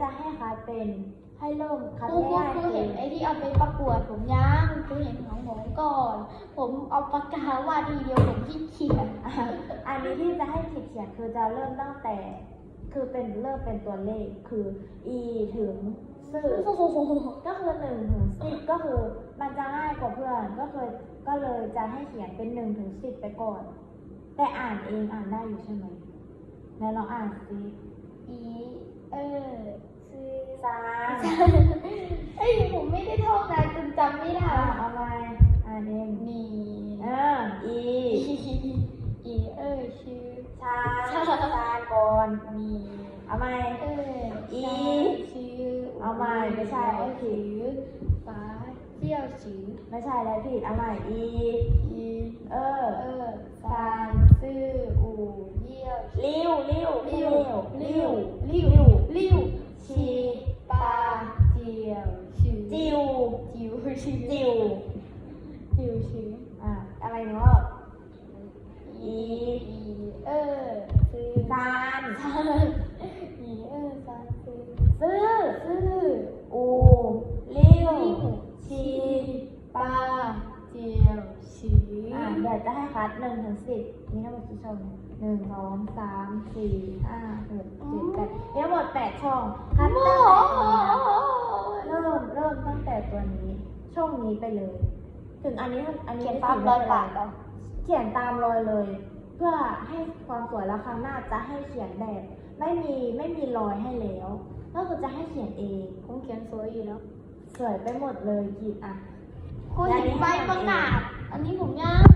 จะให้คัดเป็นให้เริ่มคัดครูครูง่ายครูๆคืเห็อนไอ้ที่เอาไปประกวดผมยังครูเห็นของผมก่อน ผมเอาปากกาวาดทีเดียวผมขี้เกียจอะอันนี้ที่จะให้ผิดเขียนคือจะเริ่มตั้งแต่ คือเป็นเริ่มเป็นตัวเลขคือ e ถึงสื่อโอ้โหก็คือหนึ่งถึงสิบก็คือมันจะง่ายกว่าเพื่อนก็คือก็เลยจะให้เขียนเป็นหนึ่งถึงสิบไปก่อน แต่อ่านเองอ่านได้อยู่ใช่ไหมแล้วเราอ่านสิอีเออซื้อสาม เอ้ยผมไม่ได้ท่องนะจนจำไม่ได้อ่าเอามาอ่านเองมีเออ e อีเออชื่อชาชาก่อนมีเอาไหมเอออีชื่อเอาใหมไม่ใช่โอเคชื่อฟ้าเที่ยวชื่อไม่ใช่แล้วผิดเอาใหม่ e อีเออเออซานซื่ออูเยี่ยวลิ้วลิ้วลิ้วลิ้วลิ้ว ชื่อจิวจิวชื่ออะอะไรเนาะอีอีเออซื้อซานซานอีเออซานซื้อซื้อซื้ออูลิ้วลิ้วชีปลาเจียวชื่ออะเดี๋ยวจะให้คัดหนึ่งถึงสิบมีทั้งหมดกี่ช่องหนึ่งสองสามสี่ห้าหกเจ็ดแปดมีทั้งหมดแปดช่องคัดตั้งโหแต่นี้เริ่มเริ่มตั้งแต่ตัวนี้ ช่องนี้ไปเลย ถึงอันนี้อันนี้เขียนไม่ตามถืรอยไเป็นปากเหรอเขียนตามรอยเลย เพื่อให้ความสวยแล้วครั้งหน้าจะให้เขียนแบบ ไม่มีไม่มีรอยให้แล้วก็คือจะให้เขียนเองผมเขียนสวยอยู่แล้วสวยไปหมดเลยกีดอะคุณเห็นใบประกาศอันนี้ผมยังกู